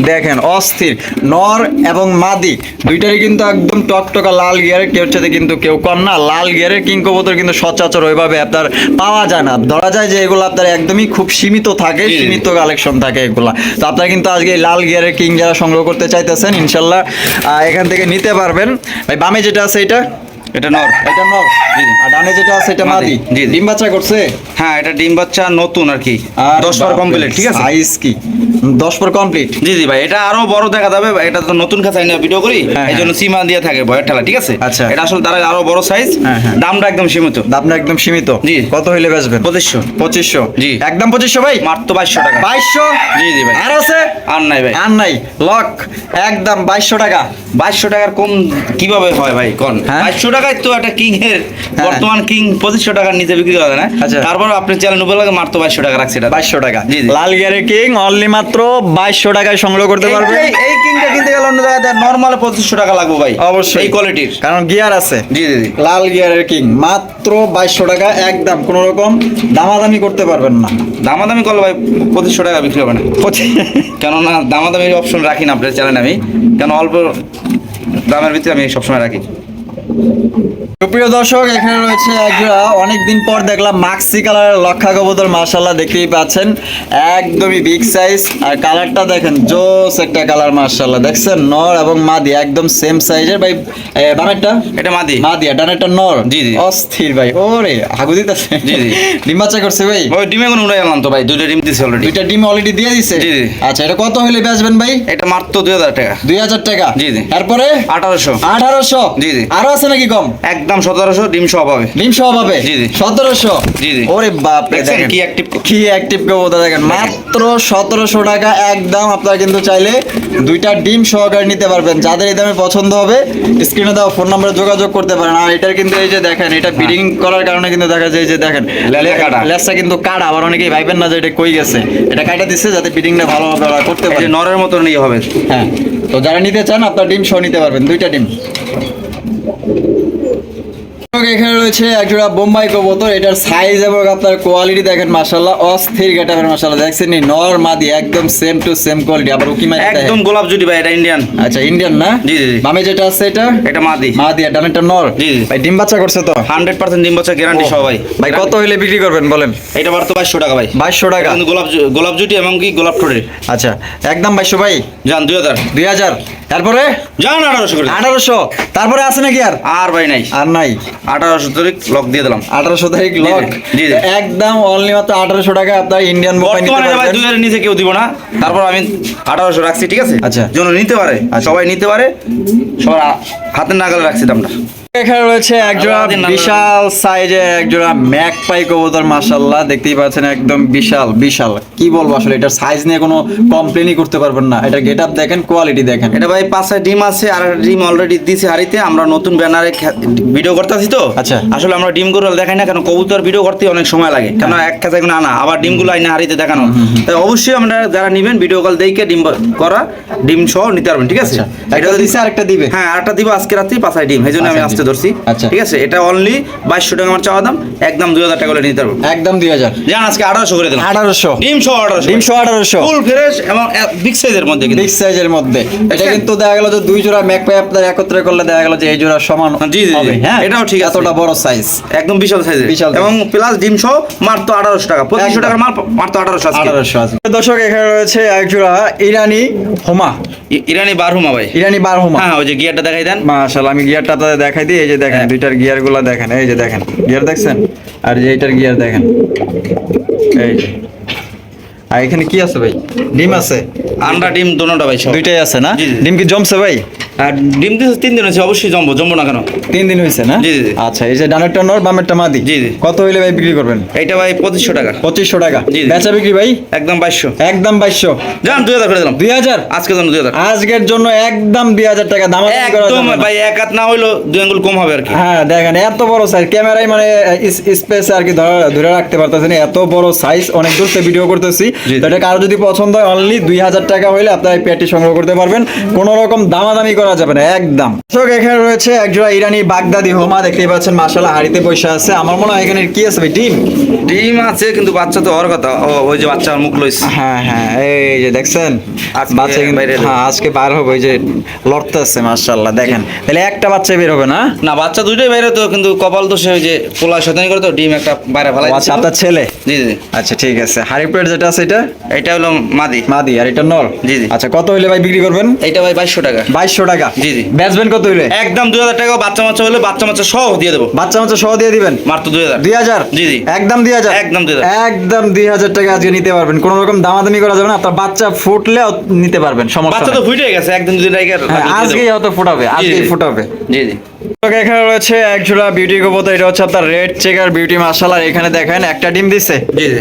দেখেন, অস্থির, নর এবং মাদি। দুইটারই কিন্তু একদম টকটকা লাল গিয়ারের। কেউ সাথে কিন্তু কেউ কম না। লাল গিয়ারের কিং কবুতর কিন্তু সচরাচর ওইভাবে আপনার পাওয়া যায় না। ধরা যায় যে এগুলো আপনার একদমই খুব সীমিত থাকে। সীমিত কালেকশন থাকে এগুলা। তো আপনারা কিন্তু আজকে লাল গিয়ারের কিং যারা সংগ্রহ করতে চাইতেছেন ইনশাল্লাহ এখান থেকে নিতে পারবেন। ভাই বামে যেটা আছে এটা? এটা নর। এটা নর। আর ডানে যেটা আছে এটা মাদি। জি। ডিম বাচ্চা করছে? হ্যাঁ এটা ডিম বাচ্চা নতুন আর কি। আর দশ পর কমপ্লিট ঠিক আছে? সাইজ কি? দশ পর কমপ্লিট জি জি ভাই এটা আরও বড় দেখা যাবে। এটা তো নতুন খাঁচাই না ভিডিও করি। হ্যাঁ, এই জন্য সীমা দিয়ে থাকে ভয়ের ঠেলা ঠিক আছে? আচ্ছা। এটা আসলে তার আরও বড় সাইজ হ্যাঁ, হ্যাঁ। দামটা একদম সীমিত। আপনার একদম সীমিত। জি। কত হইলে বেচবেন? পঁচিশশো। পঁচিশশো। জি। একদম পঁচিশশো ভাই? মাত্র বাইশশো টাকা। বাইশশো? জি, জি ভাই। আর আছে? আর নাই ভাই। আর নাই। লক একদম বাইশশো টাকা। বাইশশো টাকার কম কীভাবে হয় ভাই কোন? হ্যাঁ? বাইশশো টাকায় তো একটা কিং এর হ্যাঁ। বর্তমান কিং পঁচিশশো টাকার নিচে বিক্রি করা যায় না। আচ্ছা। তারপর আপনি চ্যানেল উপর লাগে মাত্র বাইশশো টাকা রাখছি এটা। বাইশশো টাকা। জি, জি। লাল গিয়ারের কিং অনলি মাত্র বাইশশো টাকায় সংগ্রহ করতে পারবে। এই- কিংটা কিনতে গেলে অন্য জায়গায় নর্মাল পঁচিশশো টাকা লাগবে ভাই। অবশ্যই। এই কোয়ালিটির কারণ গিয়ার আছে। জি জি জি। লাল গিয়ারের কিং মাত্র বাইশশো টাকা একদম কোনো রকম দামাদামি করতে পারবেন না। দামাদামি করলে ভাই পঁচিশশো টাকা বিক্রি হবে না। কেননা দামাদামির অপশন রাখি না আপনার চ্যানেলে আমি। কেন অল্প দামের ভিতরে আমি সবসময় রাখি। সুপ্রিয় দর্শক এখানে রয়েছে একজোড়া অনেকদিন পর দেখলাম মাক্সি কালারের লক্ষা কবুতর মার্শাল্লাহ দেখতেই পাচ্ছেন। একদমই বিগ সাইজ আর কালারটা দেখেন জোস একটা কালার মার্শাল্লাহ দেখছেন? নর এবং মাদি একদম সেম সাইজের ভাই বামেরটা এটা মাদি। মাদি আর ডানেরটা নর। জি, জি। অস্থির ভাই। ওরে হাগু দিতেছে। জি, জি। ডিম বাচ্চা করছে ভাই? ওই ডিমে কোনো উড়াই আনলাম তো ভাই দুটো ডিম দিছে অলরেডি দুইটা ডিম অলরেডি দিয়ে দিছে? জি, জি। আচ্ছা এটা কত হলে বেচবেন ভাই? এটা মাত্র দুই হাজার টাকা। দুই হাজার টাকা। জি, জি। তারপরে? আঠারোশো। আঠারোশো? জি, জি। আরও আছে নাকি কম? একদম সতেরোশো ডিম সহ পাবে ডিম সহ পাবে জি, জি। সতেরোশো? জি, জি। ওরে বাপ দেখেন। কি কবুতর? কি অ্যাক্টিভ কবুতর দেখেন। মাত্র সতেরোশো টাকা একদম আপনারা কিন্তু চাইলে দুইটা ডিম সহকারে নিতে পারবেন। যাদের এই দামে পছন্দ হবে স্ক্রিনে দেওয়া ফোন নাম্বারে যোগাযোগ করতে পারেন। আর এটার কিন্তু এই যে দেখেন এটা ব্রিডিং করার কারণে কিন্তু দেখা যায় যে দেখেন। লেসটা কিন্তু কাটা। আবার অনেকেই ভাইবেন না যে এটা কই গেছে। এটা কাটা দিচ্ছে যাতে ব্রিডিংটা ভালোভাবে ওরা করতে পারে নরের মতো নিয়ে হবে। হ্যাঁ। তো যারা নিতে চান আপনার ডিম সহ নিতে পারবেন। দুইটা ডিম। এখানে রয়েছে একজোড়া বোম্বাই কবুতর। এটার সাইজ এবং আপনার কোয়ালিটি দেখেন মাশাল্লাহ অস্থির গেটাবের মাশাল্লাহ দেখছেন নি? নর মাদি একদম সেম টু সেম কোয়ালিটি আবার উকি মাই একদম গোলাপ জুটি ভাই এটা ইন্ডিয়ান আচ্ছা ইন্ডিয়ান না? জি, জি। বামে যেটা আছে এটা? এটা মাদি। মাদি আর ডানেরটা নর। জি। ভাই ডিম বাচ্চা করছে তো? হান্ড্রেড পার্সেন্ট ডিম বছর গ্যারান্টি সহ ভাই। ভাই কত হইলে বিক্রি করবেন বলেন? এটা বার তো টাকা ভাই। বাইশশো টাকা? গোলাপ গোলাপ জুটি এবং কি গোলাপ ঠোঁটের। আচ্ছা একদম বাইশশো ভাই? যান দুই হাজার। দুই হাজার। তারপরে? যান আঠারোশো করে। আঠারোশো। তারপরে আছে নাকি আর? আর ভাই নাই। আর নাই। আঠারোশো তারিখ লক দিয়ে দিলাম। আঠারোশো তারিখ লক। একদম অনলি মাত্র আঠারোশো টাকা আপনার ইন্ডিয়ান বর্তমানে ভাই দুই নিচে কেউ দিব না। তারপর আমি আঠারোশো রাখছি ঠিক আছে? আচ্ছা। যেন নিতে পারে আচ্ছা। সবাই নিতে পারে সবার হাতের নাগালে রাখছি দামটা। এখানে রয়েছে একজোড়া বিশাল সাইজের একজোড়া ম্যাক পাই কবুতর মাশাল্লাহ দেখতেই পাচ্ছেন একদম বিশাল বিশাল। কি বলব আসলে এটার সাইজ নিয়ে কোনো কমপ্লেনই করতে পারবেন না। এটা গেট আপ দেখেন কোয়ালিটি দেখেন। এটা ভাই পাঁচটা ডিম আছে আর ডিম অলরেডি দিছে হাড়িতে। আমরা নতুন ব্যানারে ভিডিও করতেছি তো। আচ্ছা। আসলে আমরা ডিমগুলো দেখাই না কেন কবুতর ভিডিও করতে অনেক সময় লাগে। কেন এক কাছে এখন আনা আবার ডিমগুলো আইনা হাড়িতে দেখানো। তাই অবশ্যই আমরা যারা নিবেন ভিডিও কল দেখে ডিম করা ডিম সহ নিতে পারবেন ঠিক আছে? আচ্ছা। এটা দিছে আরেকটা দিবে। হ্যাঁ আরেকটা দিব আজকে রাত্রি পাঁচটা ডিম। এই জন্য আমি আসতে ডিম। ধরছি। আচ্ছা। ঠিক আছে? এটা অনলি বাইশশো টাকা আমার চাওয়া দাম একদম দুই হাজার টাকা করে নিতে পারব। একদম দুই হাজার। জান আজকে আঠারোশো করে দিলাম। আঠারোশো। ডিম সহ আঠারোশো। ডিমশো আঠারোশো। ফুল ফ্রেশ এবং বিগ সাইজের মধ্যে বিগ সাইজের মধ্যে। এটা কিন্তু দেখা গেল যে দুই জোড়া ম্যাক পাই আপনার একত্রে করলে দেখা গেল যে এই জোড়া সমান জি, জি। হ্যাঁ? এটাও ঠিক। এতটা বড় সাইজ একদম বিশাল সাইজের বিশাল এবং প্লাস ডিম সহ মাত্র আঠারোশো টাকা। পঁচিশশো টাকার মাল মাত্র আঠারোশো আঠারোশো আছে দর্শক এখানে রয়েছে এক জোড়া ইরানি হোমা। ইরানি বারহুমা ভাই। ইরানি বার হোমা। হ্যাঁ ওই যে গিয়ারটা দেখাই দেন। মাশাআল্লাহ আমি গিয়ারটা আপনাদের দেখাই দিই। এই যে দেখেন হ্যাঁ। দুইটার গিয়ারগুলা দেখেন এই যে দেখেন গিয়ার দেখছেন আর যে এইটার গিয়ার দেখেন এই যে আর এখানে কি আছে ভাই? ডিম আছে? আন্ডা ডিম ভাই দুইটাই আছে না। ডিম কি জমছে ভাই? আর ডিম দিয়েছে তিন দিন হয়েছে অবশ্যই জমবো জমবো না কেন? তিন দিন হয়েছে না? জি, জি। আচ্ছা এই যে ডানেরটা নর বামেরটা মাদি। জি, জি। কত হইলে ভাই বিক্রি করবেন? এইটা ভাই পঁচিশশো টাকা। পঁচিশশো টাকা। জি। বেচা বিক্রি ভাই? একদম বাইশশো। একদম বাইশশো। দুই হাজার করে দিলাম। দুই হাজার? আজকে জন্য দুই হাজার। আজকের জন্য একদম দুই হাজার টাকা দাম একদম ভাই এক হাত না হইল দুই আঙ্গুল কম হবে আর কি। হ্যাঁ দেখেন এত বড় সাইজ ক্যামেরায় মানে স্পেসে আর কি ধরে- রাখতে পারতেছি না। এত বড় সাইজ অনেক দূর থেকে ভিডিও করতেছি। এটা কারও যদি পছন্দ হয় অনলি দুই হাজার টাকা হইলে আপনারা এই সংগ্রহ করতে পারবেন। কোনো রকম দামাদামি করা যাবে না একদম। দর্শক এখানে রয়েছে একজোড়া ইরানি বাগদাদি হোমা দেখতেই পাচ্ছেন মাসালা হাড়িতে পয়সা আছে। আমার মনে হয় এখানে কি আছে ডিম? ডিম আছে কিন্তু বাচ্চা তো হওয়ার কথা। ও ওই যে বাচ্চা মুখ লইছে। হ্যাঁ হ্যাঁ এই যে দেখছেন? আজকে বাচ্চা কিন্তু হ্যাঁ আজকে বার হবে ওই যে লড়তেছে মাশাআল্লাহ দেখেন। তাহলে একটা বাচ্চা বের হবে না? না বাচ্চা দুইটাই বাইরে তো কিন্তু কপাল তো সে ওই যে পোলা শতানি করে তো ডিম একটা বাইরে ফেলাই আচ্ছা আপনার ছেলে? জি জি। আচ্ছা ঠিক আছে। হাড়ি প্লেট যেটা আছে এটা? এটা হলো মাদি। মাদি আর এটা নর জি, জি। আচ্ছা কত হইলে ভাই বিক্রি করবেন? এইটা ভাই বাইশশো টাকা। বাইশশো টাকা। জি, জি। বেচবেন কত হইলে? একদম দুই হাজার টাকা বাচ্চা মাচ্চা হলে বাচ্চা মাচ্চা সহ দিয়ে দেবো। বাচ্চা মাচ্চা সহ দিয়ে দিবেন? মাত্র দুই হাজার। দুই হাজার? জি, জি। একদম দুই হাজার? একদম 2000 একদম দুই হাজার টাকা আজকে নিতে পারবেন। কোনো রকম দামাদামি করা যাবে না আপনার বাচ্চা ফুটলেও নিতে পারবেন সমস্যা বাচ্চা তো ফুটে গেছে একদিন দুদিন আগে হ্যাঁ। আজকেই হয়তো ফুটাবে আজকেই ফুটাবে। জি জি। এখানে রয়েছে এক জোড়া বিউটি কবুতর এটা হচ্ছে আপনার রেড চেকার বিউটি মার্শাল আর এখানে দেখেন একটা ডিম দিছে।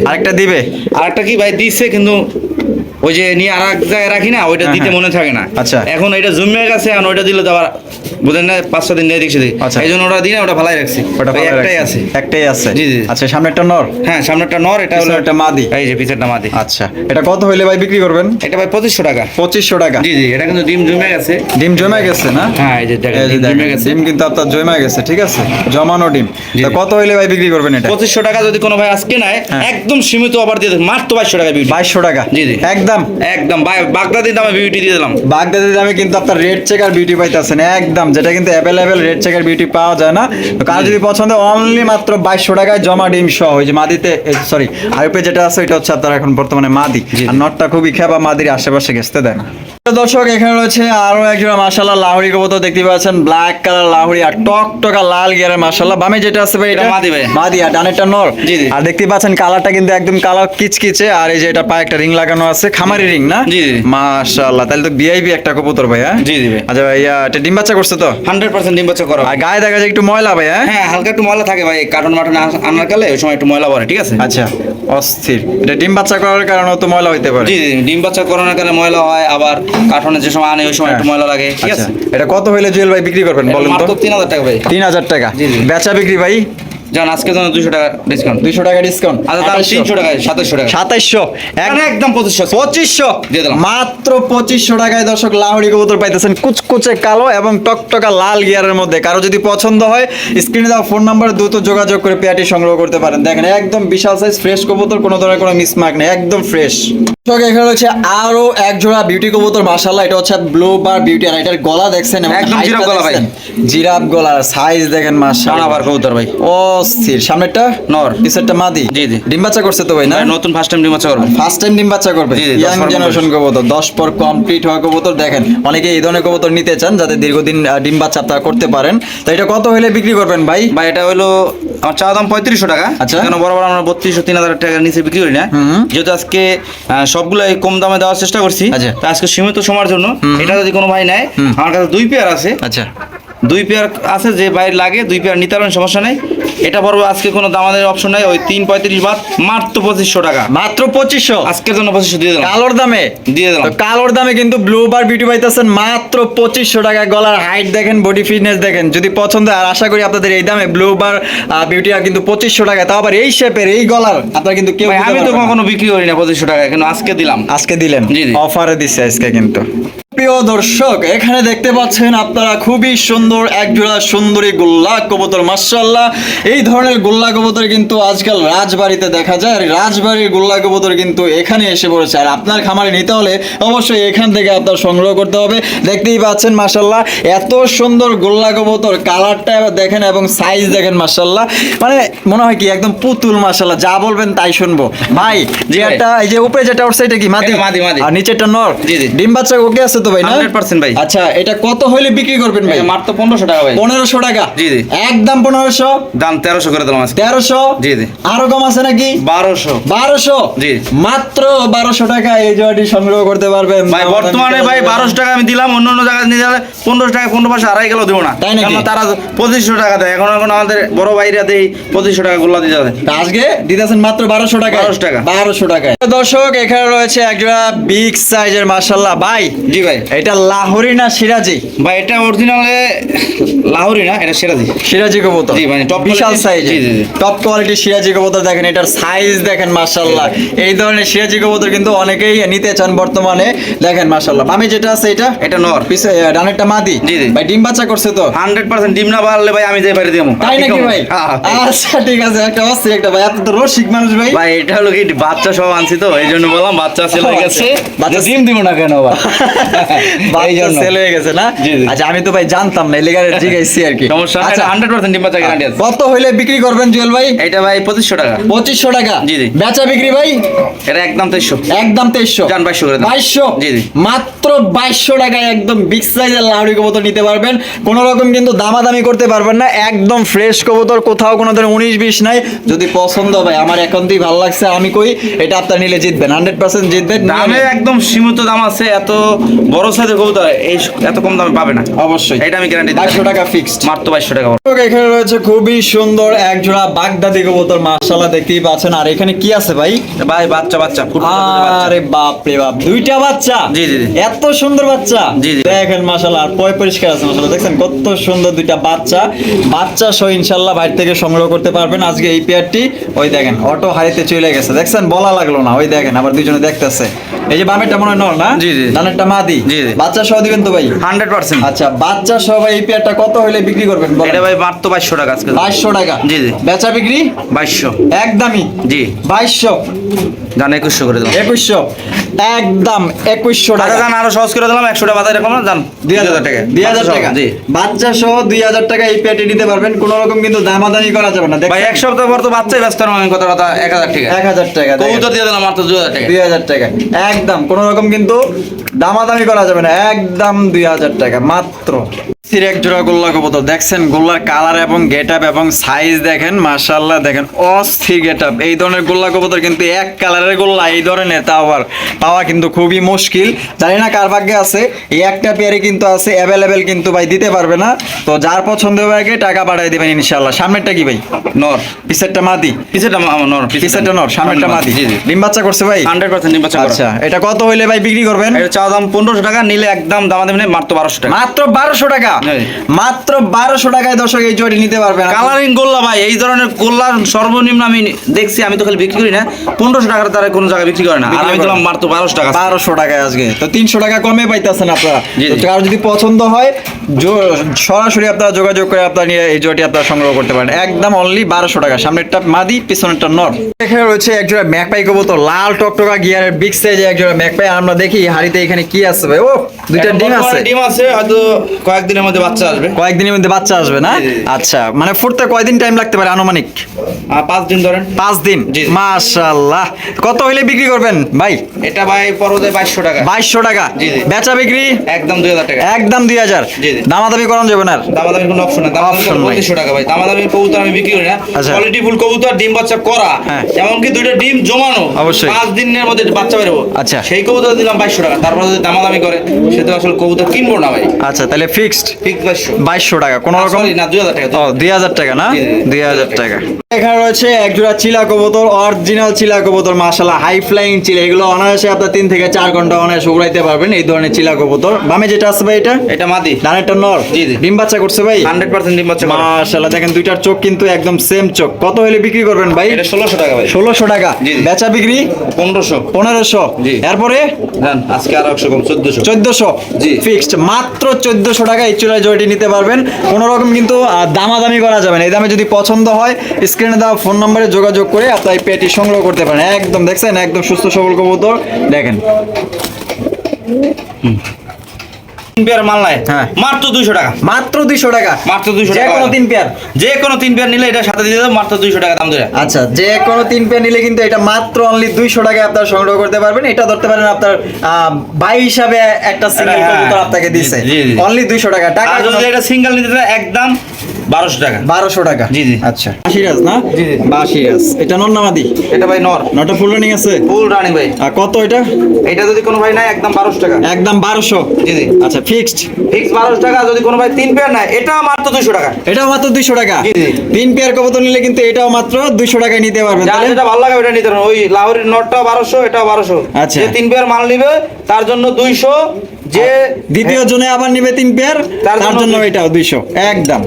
আরেকটা দিবে আরেকটা কি ভাই দিচ্ছে কিন্তু ওই যে নিয়ে আর এক জায়গায় রাখি না ওইটা হ্যাঁ, দিতে হ্যাঁ। মনে থাকে না আচ্ছা। এখন এটা জমে গেছে আর ওইটা দিলে তো আবার বুঝেন না? পাঁচ দিন নিয়ে দেখছি আচ্ছা। এই জন্য ওটা দিই না ওটা ভালাই রাখছি। ওটা একটাই আছে। একটাই আছে। জি, জি। আচ্ছা সামনেরটা নর? হ্যাঁ সামনেরটা নর এটা হলো পিছনেরটা মাদি? এই যে পিছেরটা মাদি। আচ্ছা এটা কত হইলে ভাই বিক্রি করবেন? এটা ভাই পঁচিশশো টাকা। পঁচিশশো টাকা। জি জি এটা কিন্তু ডিম জমে গেছে। ডিম জমে গেছে না? হ্যাঁ এই যে দেখেন ডিম জমে গেছে। ডিম কিন্তু আপনার জমে গেছে ঠিক আছে? জমানো ডিম। কত হইলে ভাই বিক্রি করবেন এটা? পঁচিশশো টাকা যদি কোনো ভাই আজকে নেয় হ্যাঁ। একদম সীমিত অফার দিয়ে মাত্র বাইশশো টাকা বিউটি। বাইশশো টাকা? জি, জি। একদম? একদম। বাগদাদির দামে বিউটি দিয়ে দিলাম। বাগদাদের দামে কিন্তু আপনার রেড চেকার বিউটি পাইতেছেন একদম। যেটা কিন্তু অ্যাভেলেবেল রেড চেকার বিউটি পাওয়া যায় না তো কার যদি পছন্দ অনলি মাত্র বাইশশো টাকায় জমা ডিম সহ ওই যে মাদিতে সরি হাইপে যেটা আছে ওইটা হচ্ছে আপনার এখন বর্তমানে মাদি আর নটটা খুবই খেবা মাদির আশেপাশে ঘেসতে দেয় না দর্শক এখানে রয়েছে আরও একজন মাসাল্লাহ লাহড়ি কবুতর দেখতে পাচ্ছেন ব্ল্যাক কালার লাহড়ি আর টক টকা লাল গিয়ারের মাসাল্লাহ বামে যেটা আছে ভাই এটা মাদি ভাই। মাদি আর ডানেরটা নর জি, জি। আর দেখতে পাচ্ছেন কালারটা কিন্তু একদম কালার কিচকিচে আর এই যে এটা পায়ে একটা রিং লাগানো আছে খামারি রিং না জি, জি। মাশাআল্লাহ তাহলে তো ভিআইপি একটা কবুতর ভাই হ্যাঁ জি, জি। আচ্ছা ভাইয়া এটা ডিম বাচ্চা করছে তো? হান্ড্রেড পার্সেন্ট ডিম বাচ্চা করো। আর গায়ে দেখা যায় একটু ময়লা ভাই হ্যাঁ? হ্যাঁ হালকা একটু ময়লা থাকে ভাই কার্টন মাটন আনার কালে ওই সময় একটু ময়লা পড়ে ঠিক আছে? আচ্ছা অস্থির। এটা ডিম বাচ্চা করার কারণে তো ময়লা হইতে পারে। জি জি ডিম বাচ্চা করানোর কারণে ময়লা হয় আবার কার্টনে যে সময় আনে ওই সময় একটু ময়লা লাগে ঠিক আচ্ছা। আছে? এটা কত হইলে জুয়েল ভাই বিক্রি করবেন বলেন তো? তিন হাজার টাকা ভাই। তিন হাজার টাকা। জি, জি। বেচা বিক্রি ভাই? জান আজকে জন্য দুশো টাকা ডিসকাউন্ট দুইশো টাকা ডিসকাউন্ট আচ্ছা তাহলে তিনশো টাকা সাতাশশো টাকা সাতাইশশো। একদম পঁচিশশো। পঁচিশশো। দিয়ে দিলাম। মাত্র পঁচিশশো টাকায় দর্শক লাহড়ি কবুতর পাইতেছেন কুচকুচে কালো এবং টকটকা লাল গিয়ারের মধ্যে। কারও যদি পছন্দ হয় স্ক্রিনে দেওয়া ফোন নাম্বারে দ্রুত যোগাযোগ করে পেয়ারটি সংগ্রহ করতে পারেন। দেখেন একদম বিশাল সাইজ ফ্রেশ কবুতর কোনো ধরনের কোনো মিসমার্ক নেই একদম ফ্রেশ এখানে হচ্ছে আরও এক জোড়া বিউটি কবুতর মাশাআল্লাহ এটা হচ্ছে ব্লু বার বিউটি আর এটার গলা দেখছেন একদম জিরাফ গলা ভাই। জিরাফ গলার সাইজ দেখেন মাশাআল্লাহ। কবুতর ভাই। ও স্থির সামনেরটা নর। পিছেরটা মাদি। জি, জি। ডিম বাচ্চা করছে তো ভাই না? নতুন ফার্স্ট টাইম ডিমাচা করব। ফার্স্ট টাইম ডিম বাচ্চা করবে। ইয়াং জেনারেশন কবুতর। দশ পর কমপ্লিট হওয়া কবুতর। দেখেন অনেকে এই ধরনের কবুতর নিতে চান যাতে দীর্ঘদিন ডিম বাচ্চা আপনারা করতে পারেন। তো এটা কত হলে বিক্রি করবেন ভাই? ভাই এটা হলো আমার চা দাম পঁয়ত্রিশশো টাকা। আচ্ছা। কেন বড় বড় আমরা বত্রিশশো তিন হাজার টাকার নিচে বিক্রি করি না। যেহেতু আজকে সবগুলাই কম দামে দেওয়ার চেষ্টা করছি আচ্ছা। তো আজকে সীমিত সময়ের জন্য এটা যদি কোনো ভাই নেয় আমার কাছে দুই পেয়ার আছে। আচ্ছা। দুই পেয়ার আছে যে বাইরে লাগে দুই পেয়ার নিতে পারবেন সমস্যা নেই। এটা পড়বে আজকে কোনো দামাদের অপশন নাই ওই তিন পঁয়ত্রিশ বাদ মাত্র পঁচিশশো টাকা। মাত্র পঁচিশশো? আজকের জন্য পঁচিশশো দিয়ে দিলাম। কালোর দামে? দিয়ে দিলাম। কালোর দামে কিন্তু ব্লু বার বিউটি পাইতেছেন মাত্র পঁচিশশো টাকা। গলার হাইট দেখেন বডি ফিটনেস দেখেন। যদি পছন্দ হয়, আর আশা করি আপনাদের এই দামে ব্লু বার বিউটি আর কিন্তু পঁচিশশো টাকা। তাও আবার এই শেপের এই গলার আপনার কিন্তু কেউ আমি তো কখনো বিক্রি করি না পঁচিশশো টাকা কিন্তু আজকে দিলাম। আজকে দিলেন। অফারে দিচ্ছে আজকে কিন্তু। প্রিয় দর্শক এখানে দেখতে পাচ্ছেন আপনারা খুবই সুন্দর এক জোড়া সুন্দরী গোল্লা কবুতর মার্শাল্লাহ এই ধরনের গোল্লা কবুতর কিন্তু আজকাল রাজবাড়িতে দেখা যায় আর রাজবাড়ির গোল্লা কবুতর কিন্তু এখানে এসে পড়েছে। আর আপনার খামারে নিতে হলে অবশ্যই এখান থেকে আপনার সংগ্রহ করতে হবে। দেখতেই পাচ্ছেন মার্শাল্লাহ এত সুন্দর গোল্লা কবুতর কালারটা দেখেন এবং সাইজ দেখেন মার্শাল্লাহ মানে মনে হয় কি একদম পুতুল মার্শাল্লাহ যা বলবেন তাই শুনব। ভাই যে একটা এই যে উপরে যেটা উঠছে এটা কি মাদি? মাদি, মাদি। আর নিচেরটা নর? জি, জি। ডিম বাচ্চা ওকে আছে তো ভাই না? 100% ভাই। আচ্ছা এটা কত হইলে বিক্রি করবেন ভাই? মাত্র পনেরোশো টাকা ভাই। পনেরোশো টাকা? জি, জি। একদম পনেরোশো? দাম তেরোশো করে দিলাম আজকে। তেরোশো? জি, জি। আরও কম আছে নাকি? বারোশো। বারোশো? জি। মাত্র বারোশো টাকা এই জয়টি সংগ্রহ করতে পারবেন। ভাই বর্তমানে ভাই বারোশো টাকা আমি দিলাম অন্য অন্য জায়গায় নিয়ে গেলে পনেরোশো টাকা পনেরো পাশে আড়াই গেলেও দেবো না। তাই নাকি? তারা পঁচিশশো টাকা দেয়। এখন এখন আমাদের বড় ভাইরা দেয় পঁচিশশো টাকা গোল্লা দিয়ে যাবে। আজকে দিতেছেন মাত্র বারোশো টাকা 1200 টাকা। বারোশো টাকা দর্শক এখানে রয়েছে একজোড়া বিগ সাইজের মার্শাল্লাহ ভাই জি ভাই। এটা লাহোরি না সিরাজি? ভাই এটা অরিজিনালে লাহোরি না এটা সিরাজি। সিরাজি কবুতর। জি, মানে top বিশাল সাইজ। টপ কোয়ালিটি সিরাজি কবুতর দেখেন এটার সাইজ দেখেন মাশাআল্লাহ। এই ধরনের সিরাজি কবুতর কিন্তু অনেকেই নিতে চান বর্তমানে। দেখেন মাশাআল্লাহ। আমি যেটা আছে এটা? এটা নর। পিছে ডানেরটা মাদি। জি, জি। ভাই ডিম বাচ্চা করছে তো? হান্ড্রেড পার্সেন্ট ডিম না বাড়লে ভাই আমি যাই বাইরে দিয়ে তাই নাকি ভাই? আচ্ছা ঠিক আছে। একটা অস্থির একটা ভাই আপনি তো রসিক মানুষ ভাই। ভাই এটা হলো কি বাচ্চা সব আনছি তো এই জন্য বললাম বাচ্চা ছেলে হয়ে গেছে। বাচ্চা- ডিম দিব না কেন জন্য সেল হয়ে গেছে না? জি, জি। আচ্ছা আমি তো ভাই জানতাম না এলিগারে জিজ্ঞাসি আর কি। সমস্যা আচ্ছা হান্ড্রেড পার্সেন্ট ডিম বাচ্চা গ্যারান্টি আছে। কত হইলে বিক্রি করবেন জুয়েল ভাই? এটা ভাই পঁচিশশো টাকা। পঁচিশশো টাকা। জি, জি। বেচা বিক্রি ভাই? এটা একদম তেইশশো। একদম তেইশশো। যান 2200 করে দাও। বাইশশো? জি, জি। মাত্র বাইশশো টাকায় একদম বিগ সাইজের লাউড়ি কবুতর নিতে পারবেন। কোনো রকম কিন্তু দামাদামি করতে পারবেন না একদম ফ্রেশ কবুতর কোথাও কোনো ধরনের উনিশ বিশ নাই। যদি পছন্দ হয় আমার এখন একান্তই ভালো লাগছে আমি কই এটা আপনার নিলে জিতবেন হান্ড্রেড পার্সেন্ট জিতবেন দামে একদম সীমিত দাম আছে এত বড় সাইজের কবুতর এই এত কম দামে পাবে না। অবশ্যই। এটা আমি গ্যারান্টি বাইশশো টাকা ফিক্সড মাত্র বাইশশো টাকা এখানে রয়েছে খুবই সুন্দর এক জোড়া বাগদাদি কবুতর মার্শাল্লাহ দেখতেই পাচ্ছেন। আর এখানে কি আছে ভাই? ভাই বাচ্চা বাচ্চা আরে বাপ রে বাপ দুইটা বাচ্চা? জি, জি। এত সুন্দর বাচ্চা? জি, জি। দেখেন মাশাআল্লাহ আর পয় পরিষ্কার আছে মাশাআল্লাহ দেখছেন? কত সুন্দর দুইটা বাচ্চা। বাচ্চা সহ ইনশাআল্লাহ বাইরে থেকে সংগ্রহ করতে পারবেন। আজকে এই পেয়ারটি ওই দেখেন অটো হারিতে চলে গেছে। দেখছেন? বলা লাগল না ওই দেখেন আবার দুইজনে দেখতেছে। এই যে বামেরটা মনে হয় নর না? জি, জি। ডানেরটা মাদি। বাচ্চা সহ দিবেন তো ভাই? Hundred percent. আচ্ছা বাচ্চা সহ ভাই এই পেয়ারটা কত হইলে বিক্রি করবেন এটা ভাই মাত্র বাইশশো টাকা আজকে। বাইশশো টাকা। জি, জি। বেচা বিক্রি? বাইশশো। একদমই। জি। বাইশশো। জান একুশশো করে দেবো একুশশো। একদম একুশশো টাকা। জান আরও সহজ করে দিলাম একশো টাকা বাজারে রাখলাম জান দুই হাজার টাকা। দুই হাজার টাকা। জি। বাচ্চা সহ দুই হাজার টাকা এই পেটে নিতে পারবেন। কোন রকম কিন্তু দামাদামি করা যাবে না। ভাই এক সপ্তাহ পর তো বাচ্চাই ব্যস্ত নয় কথা কথা এক হাজার টাকা। এক হাজার টাকা কবুতর দিয়ে দিলাম মাত্র দুই হাজার টাকা। দুই হাজার টাকা। একদম কোন রকম কিন্তু দামাদামি করা যাবে না একদম দুই হাজার টাকা মাত্র। এক জোড়া গোল্লা কবুতর। দেখছেন গোল্লার কালার এবং গেট এবং সাইজ দেখেন দেখেন অস্থির গেট এই ধরনের গোল্লা কবুতর কিন্তু এক কালারের গোল্লা এই ধরনের তা আবার পাওয়া কিন্তু খুবই মুশকিল। জানি না কার ভাগ্যে আছে এই একটা পেয়ারে কিন্তু আছে অ্যাভেলেবেল কিন্তু ভাই দিতে পারবে না। তো যার পছন্দ হবে আগে টাকা পাঠিয়ে দিবেন ইনশাল্লাহ সামনেরটা কি ভাই? নর। পিসেরটা মাদি। আমার নর পিসেরটা নর সামনেরটা মাদি। ডিম বাচ্চা করছে ভাই? হান্ড্রেড পার্সেন্ট নির্বাচন আচ্ছা এটা কত হইলে ভাই বিক্রি করবেন? এটা চা দাম পনেরোশো টাকা নিলে একদম দামা দেবেন মাত্র বারোশো টাকা। মাত্র বারোশো টাকা। মাত্র বারোশো টাকায় দর্শক এই জোড়াটি নিতে পারবেন কালারিং গোল্লা ভাই এই ধরনের গোল্লার সর্বনিম্ন আমি দেখছি আমি তো খালি বিক্রি করি না। পনেরোশো টাকার তারা কোনো জায়গায় বিক্রি করে না। আর আমি দিলাম মাত্র বারোশো টাকা। বারোশো টাকায় আজকে। তো তিনশো টাকা কমে পাইতেছেন আপনারা। কারও যদি পছন্দ হয় সরাসরি আপনারা যোগাযোগ করে আপনারা নিয়ে এই জোড়াটি আপনারা সংগ্রহ করতে পারেন। একদম অনলি বারোশো টাকা। সামনেরটা মাদি পিছনেরটা নর। এখানে রয়েছে একজোড়া ম্যাকপাই লাল টকটকা গিয়ারের বিগ সাইজে একজোড়া ম্যাকপাই। আমরা দেখি হাড়িতে এখানে কি আছে ভাই। ও দুইটা ডিম আছে। ডিম আছে হয়তো কয়েকদিনের মধ্যে বাচ্চা আসবে। কয়েকদিনের মধ্যে বাচ্চা আসবে না। আচ্ছা মানে ফুটতে কয়দিন টাইম লাগতে পারে আনুমানিক? পাঁচ দিন ধরেন। পাঁচ দিন। মাশাল্লাহ কত হইলে বিক্রি করবেন ভাই? এটা ভাই পরদে বাইশশো টাকা। বাইশশো টাকা। বেচা বিক্রি? একদম দুই হাজার টাকা। একদম দুই হাজার। দামাদামি করানো যাবে না? দামাদামি কোনো অপশন না দামাদামি পঁচিশশো টাকা ভাই। দামাদামি কবুতর আমি বিক্রি করি না। আচ্ছা। কোয়ালিটি ফুল কবুতর ডিম বাচ্চা করা। হ্যাঁ। এমনকি দুইটা ডিম জমানো। অবশ্যই। পাঁচ দিনের মধ্যে বাচ্চা বেরোবো আচ্ছা। সেই কবুতর দিলাম বাইশশো টাকা। তারপর যদি দামাদামি করে সে তো আসলে কবুতর কিনবো না ভাই। আচ্ছা তাহলে ফিক্সড বাইশশো। টাকা কোনো রকম না দুই হাজার টাকা দুই হাজার টাকা। না। দুই হাজার টাকা। এখানে রয়েছে একজোড়া চিলা কবুতর অরিজিনাল চিলা কবুতর মাশাল্লাহ হাই ফ্লাইং চিলা। এগুলো অনায়াসে আপনার তিন থেকে চার ঘণ্টা অনায়াসে উড়াইতে পারবেন এই ধরনের চিলা কবুতর। বামে যেটা আছে ভাই এটা? এটা মাদি। ডানেরটা নর। জি, জি। ডিম বাচ্চা করছে ভাই? হান্ড্রেড পার্সেন্ট ডিম বাচ্চা করা। দেখেন দুইটার চোখ কিন্তু একদম সেম চোখ। কত হলে বিক্রি করবেন ভাই? এটা ষোলোশো টাকা ভাই। ষোলোশো টাকা। বেচা বিক্রি? পনেরোশো। পনেরোশো। জি। এরপরে? আজকে আরও একশো কম চোদ্দশো। চোদ্দশো। জি। ফিক্সড মাত্র চোদ্দশো টাকা এই চুলায় জয়টি নিতে পারবেন। কোনো রকম কিন্তু দামাদামি করা যাবে না। এই দামে যদি পছন্দ হয় স্ক্রিনে দেওয়া ফোন নম্বরে যোগাযোগ করে আপনার এই পেটি সংগ্রহ করতে পারেন। একদম দেখছেন একদম সুস্থ সবল কবুতর। দেখেন। তিন পেয়ার মাল নাই? হ্যাঁ। মাত্র দুইশো টাকা। মাত্র দুইশো টাকা। মাত্র 200 যে কোনো তিন পেয়ার। যে কোনো তিন পেয়ার নিলে এটা সাথে দিয়ে দেবো মাত্র দুইশো টাকা দাম ধরে। আচ্ছা যে কোনো তিন পেয়ার নিলে কিন্তু এটা মাত্র অনলি দুইশো টাকায় আপনারা সংগ্রহ করতে পারবেন। এটা ধরতে পারেন আপনার বাই হিসাবে একটা সিঙ্গেল হ্যাঁ, কবুতর আপনাকে দিছে। অনলি দুইশো টাকা। টাকা যদি এটা সিঙ্গেল নিতে একদম বারোশো টাকা। বারোশো টাকা? জি, জি। আচ্ছা। বাসিরাজ না? জি, জি। বাসিরাজ এটা এটা ভাই নর। নটা ফুল রানিং আছে? ফুল রানিং ভাই। আর কত এটা? এটা যদি কোনো ভাই নাই একদম বারোশো টাকা। একদম বারোশো? জি জি। আচ্ছা ফিক্সড ফিক্স বারোশো টাকা যদি কোনো ভাই তিন পেয়ার নাই এটা মাত্র দুইশো টাকা। এটাও মাত্র টাকা। তিন পেয়ার কবুতর নিলে কিন্তু এটাও মাত্র দুইশো টাকায় নিতে পারবেন তাহলে? যেটা ভালো লাগে ওটা নিতে ওই লাহোরের নটটাও বারোশো এটাও বারোশো। আচ্ছা। তিন পেয়ার মাল নিবে তার জন্য দুইশো। যে দ্বিতীয় জনে আবার নিবে তিন পেয়ার তার জন্য এটাও দুইশো। একদম।